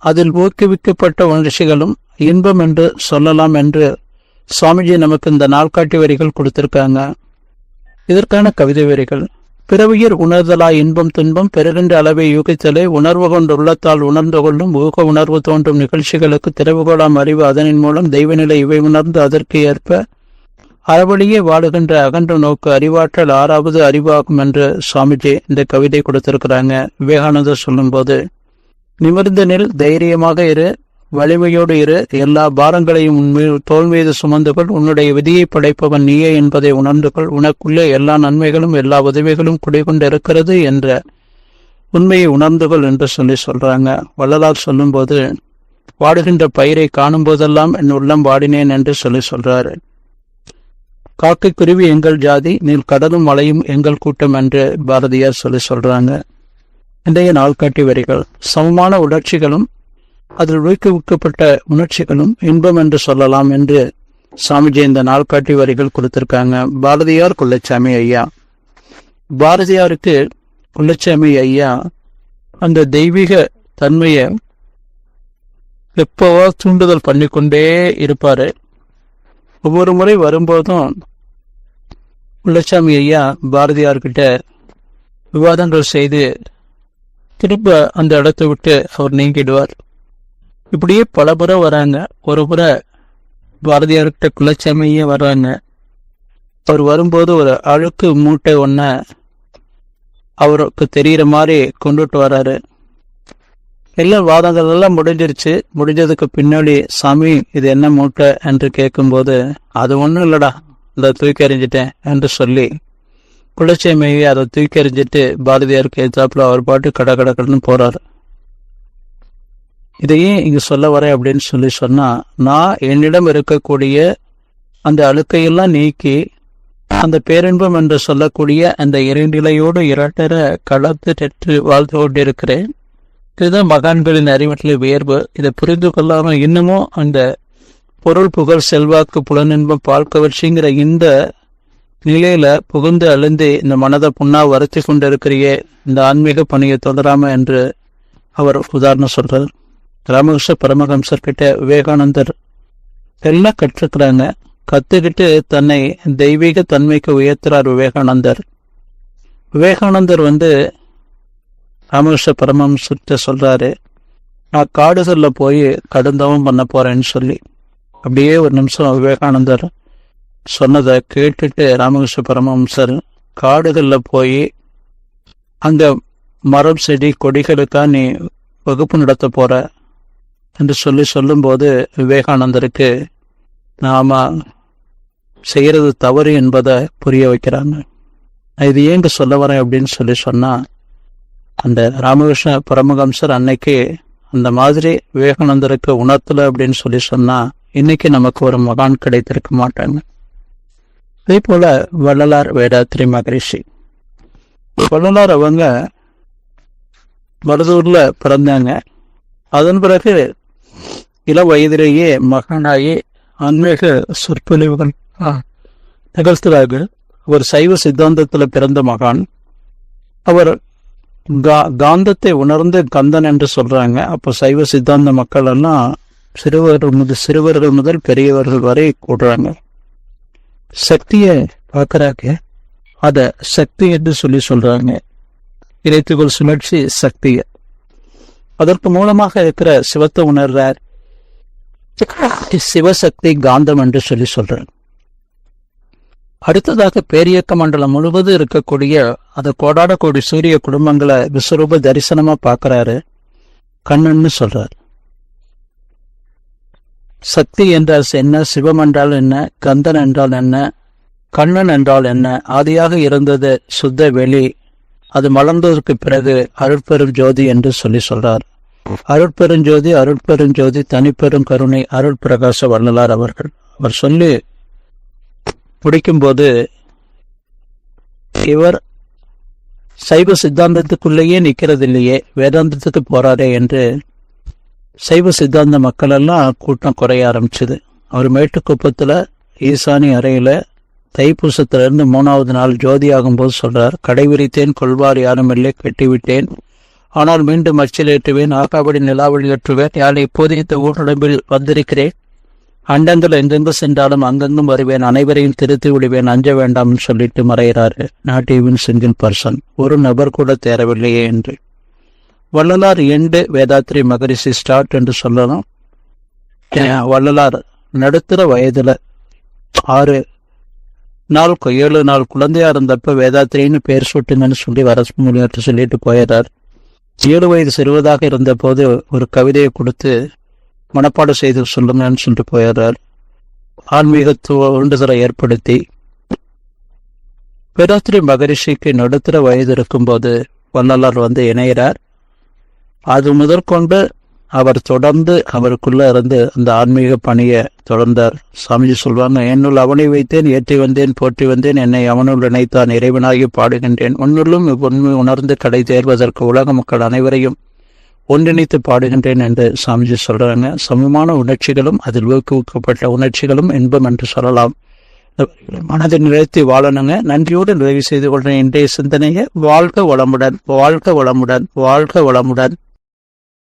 அதில் ஊக்குவிக்கப்பட்ட உணர்ச்சிகளும் இன்பம் என்று சொல்லலாம் என்று சுவாமிஜி நமக்கு இந்த நாள்காட்டி வரிகள் கொடுத்திருக்காங்க. இதற்கான கவிதை வரிகள். பிறவியர் உணர்தலாய் இன்பம் துன்பம் பெருகின்ற அளவை யூகித்தலை உணர்வு கொண்டு உள்ளத்தால் உணர்ந்து கொள்ளும் ஊக உணர்வு தோன்றும் நிகழ்ச்சிகளுக்கு திறவுகோளாம் அறிவு அதனின் மூலம் தெய்வநிலை இவை உணர்ந்து அதற்கு ஏற்ப அறவழியே வாழுகின்ற அகன்ற நோக்கு அறிவாற்றல் ஆறாவது அறிவாகும் என்று சுவாமிஜி இந்த கவிதை கொடுத்திருக்கிறாங்க. விவேகானந்தர் சொல்லும்போது நிமிர்ந்த நில் தைரியமாக இரு வலிமையோடு இரு. எல்லா பாரங்களையும் உன் தோல் மீது சுமந்து கொள். உன்னுடைய விதியை படைப்பவன் நீயே என்பதை உணர்ந்து கொள். உனக்குள்ளே எல்லா நன்மைகளும் எல்லா உதவிகளும் குடிகொண்டிருக்கிறது என்ற உண்மையை உணர்ந்து கொள் என்று சொல்லி சொல்றாங்க. வள்ளலார் சொல்லும்போது வாடுகின்ற பயிரை காணும் போதெல்லாம் என் உள்ளம் வாடினேன் என்று சொல்லி சொல்றாரு. காக்கை குருவி எங்கள் ஜாதி நீல் கடலும் மலையும் எங்கள் கூட்டம் என்று பாரதியார் சொல்லி சொல்றாங்க. இன்றைய நாள்காட்டி வரிகள் சமமான உணர்ச்சிகளும் அதில் ஊக்குவிக்கப்பட்ட உணர்ச்சிகளும் இன்பம் என்று சொல்லலாம் என்று சாமிஜி இந்த நாள்காட்டி வரிகள் கொடுத்திருக்காங்க. பாரதியார் குள்ளச்சாமி ஐயா. பாரதியாருக்கு குள்ளச்சாமி ஐயா அந்த தெய்வீக தன்மையை எப்பவோ தூண்டுதல் பண்ணிக்கொண்டே இருப்பார். ஒவ்வொரு முறை வரும்போதும் குள்ளச்சாமி ஐயா பாரதியார்கிட்ட விவாதங்கள் செய்து திரும்ப அந்த இடத்த விட்டு அவர் நீங்கிடுவார். இப்படியே பல முறை வராங்க. ஒரு முறை பாரதியார்கிட்ட குலச்சாமியே வர்றாங்க. அவர் வரும்போது ஒரு அழுக்கு மூட்டை ஒன்ன அவருக்கு தெரிகிற மாதிரி கொண்டுட்டு வராரு. எல்லா வாதங்கள் எல்லாம் முடிஞ்சிருச்சு. முடிஞ்சதுக்கு பின்னாடி சாமி இது என்ன மூட்டை? என்று கேட்கும்போது அது ஒன்றும் இல்லடா இந்த தூக்கி எறிஞ்சிட்டேன் என்று சொல்லி குலச்சேமையை அதை தூக்கி எறிஞ்சிட்டு பாரதியாருக்கு எதிர்த்தாப்புல அவர் பாட்டு கட கட கடன்னு போறாரு. இதையே இங்க சொல்ல வரேன் அப்படின்னு சொல்லி சொன்னா நான் என்னிடம் இருக்கக்கூடிய அந்த அழுக்கையெல்லாம் நீக்கி அந்த பேரின்பம் என்று சொல்லக்கூடிய அந்த இரண்டிலையோடு இரட்டர கலந்து தெற்று வாழ்ந்து கொண்டிருக்கிறேன். இதுதான் மகான்களின் அறிவற்றில் வியர்வு. இதை புரிந்து கொள்ளாமல் இன்னமும் அந்த பொருள் புகழ் செல்வாக்கு புலனின்பம் பால் கவர்ச்சிங்கிற இந்த நிலையில புகுந்து அழுந்து இந்த மனதை புண்ணா வருத்தி கொண்டிருக்கிறியே இந்த ஆன்மீக பணியை தொடராம என்று அவர் உதாரணம் சொல்றார். ராமகிருஷ்ண பரமஹம்சர் கிட்ட விவேகானந்தர் எல்லாம் கற்றுக்கிறாங்க. கத்துக்கிட்டு தன்னை தெய்வீக தன்மைக்கு உயர்த்துறார் விவேகானந்தர். விவேகானந்தர் வந்து ராமகிருஷ்ண பரமஹம்சர்கிட்ட சொல்றாரு நான் காடுகளில் போய் கடுந்தவம் பண்ண போறேன்னு சொல்லி. அப்படியே ஒரு நிமிஷம் விவேகானந்தர் சொன்னதை கேட்டுட்டு ராமகிருஷ்ண பரமஹம்சர் காடுகளில் போய் அந்த மரம் செடி கொடிகளுக்கா நீ வகுப்பு நடத்த போற? என்று சொல்லி சொல்லும்போது விவேகானந்தருக்கு நாம செய்கிறது தவறு என்பதை புரிய வைக்கிறாங்க. நான் இது ஏங்க சொல்ல வரேன் அப்படின்னு சொல்லி சொன்னால் அந்த ராமகிருஷ்ண பரமஹம்சர் அன்னைக்கு அந்த மாதிரி விவேகானந்தருக்கு உணர்த்தல அப்படின்னு சொல்லி சொன்னால் இன்னைக்கு நமக்கு ஒரு மகான் கிடைத்திருக்க மாட்டாங்க. அதே போல் வள்ளலார் வேதாத்திரி மகரிஷி வள்ளலார் அவங்க மருதூரில் பிறந்தாங்க. அதன் பிறகு இள வயதிலேயே மகனாகி ஆன்மீக சொற்பொழிவுகள் நிகழ்த்துறார்கள் அவர் சைவ சித்தாந்தத்தில் பிறந்த மகான். அவர் கா காந்தத்தை உணர்ந்து கந்தன் என்று சொல்றாங்க. அப்போ சைவ சித்தாந்த மக்கள் எல்லாம் சிறுவர்கள் முதல் சிறுவர்கள் முதல் பெரியவர்கள் வரை கூடுறாங்க. சக்தியை பார்க்கறாங்க. அத சக்தி என்று சொல்லி சொல்றாங்க. இறைத்துக்குள் சுழற்சி சக்தியை. அதற்கு மூலமாக இருக்கிற சிவத்தை உணர்றார். சிவசக்தி காந்தம் என்று சொல்லி சொல்றார். அடுத்ததாக பேரியக்க மண்டலம் முழுவதும் இருக்கக்கூடிய அந்த கோடாட கோடி சூரிய குடும்பங்களை விஸ்வரூப தரிசனமா பார்க்கறாரு. கண்ணன்னு சொல்றாரு. சக்தி என்றால் என்ன சிவம் என்றால் என்ன கந்தன் என்றால் என்ன கண்ணன் என்றால் என்ன ஆதியாக இருந்தது சுத்த வெளி அது மலர்ந்ததற்கு பிறகு அருட்பெரும் ஜோதி என்று சொல்லி சொல்றார். அருட்பெருஞ்சோதி அருட்பெருஞ்சோதி தனிப்பெரும் கருணை அருள் பிரகாச வள்ளலார் அவர்கள். அவர் சொல்லி பிடிக்கும்போது இவர் சைவ சித்தாந்தத்துக்குள்ளேயே நிற்கிறதில்லையே வேதாந்தத்துக்கு போறாரே என்று சைவ சித்தாந்த மக்கள் எல்லாம் கூட்டம் குறைய ஆரம்பிச்சது. அவர் மேட்டுக்குப்பத்தில் ஈசானி அறையில் தைப்பூசத்திலிருந்து மூணாவது நாள் ஜோதி ஆகும்போது சொல்றார் கடைவிரித்தேன் கொள்வார் யாரும் இல்லை கட்டிவிட்டேன். ஆனால் மீண்டும் அச்சிலேற்றுவேன் ஆகாபடி நிலாவளி ஏற்றுவேன். யானை இப்போது இந்த ஊரடம்பில் வந்திருக்கிறேன். அண்டங்கள் எங்கெங்கு சென்றாலும் அங்கெங்கும் வருவேன். அனைவரையும் திருத்தி விடுவேன். அஞ்ச வேண்டாம்னு சொல்லிட்டு மறைகிறாரு. Not even single person. ஒரு நபர் கூட தேரவில்லையே என்று. வள்ளலார் எண்டு வேதாத்ரி மகரிஷி ஸ்டார்ட் என்று சொல்லலாம். வள்ளலார் நடுத்தர வயதில் ஆறு நாள் ஏழு நாள் குழந்தையா இருந்தப்ப வேதாத்திரின்னு பேர் சூட்டுங்கன்னு சொல்லி வரசு மொழியாற்ற சொல்லிட்டு போயிடுறார். ஏழு வயது சிறுவதாக இருந்தபோது ஒரு கவிதையை கொடுத்து மனப்பாடம் செய்து சொல்லுங்கன்னு சொல்லிட்டு போயிடுறார். ஆன்மீகத்துவ உண்டுதலை ஏற்படுத்தி. வேதாத்திரி மகரிஷிக்கு நடுத்தர வயது இருக்கும்போது வள்ளலார் வந்து இணைகிறார் அது முதற்கொண்டு அவர் தொடர்ந்து அவருக்குள்ள இருந்து அந்த ஆன்மீக பணியை தொடர்ந்தார். சாமிஜி சொல்வாங்க என்னுள் அவனை வைத்தேன் ஏற்றி வந்தேன் போற்றி வந்தேன் என்னை அவனுள் இணைத்தான் இறைவனாகி பாடுகின்றேன். உன்னுள்ளும் உண்மை உணர்ந்து கடை தேர்வதற்கு உலக மக்கள் அனைவரையும் ஒன்றிணைத்து பாடுகின்றேன் என்று சாமிஜி சொல்றாங்க. சமமான உணர்ச்சிகளும் அதில் ஊக்குவிக்கப்பட்ட உணர்ச்சிகளும் இன்பம் என்று சொல்லலாம். மனதை நிறுத்தி வாழணுங்க. நன்றியோடு நிறைவு செய்து கொள்றேன் இன்றைய சிந்தனையை வாழ்க வளமுடன் வாழ்க வளமுடன் வாழ்க வளமுடன்.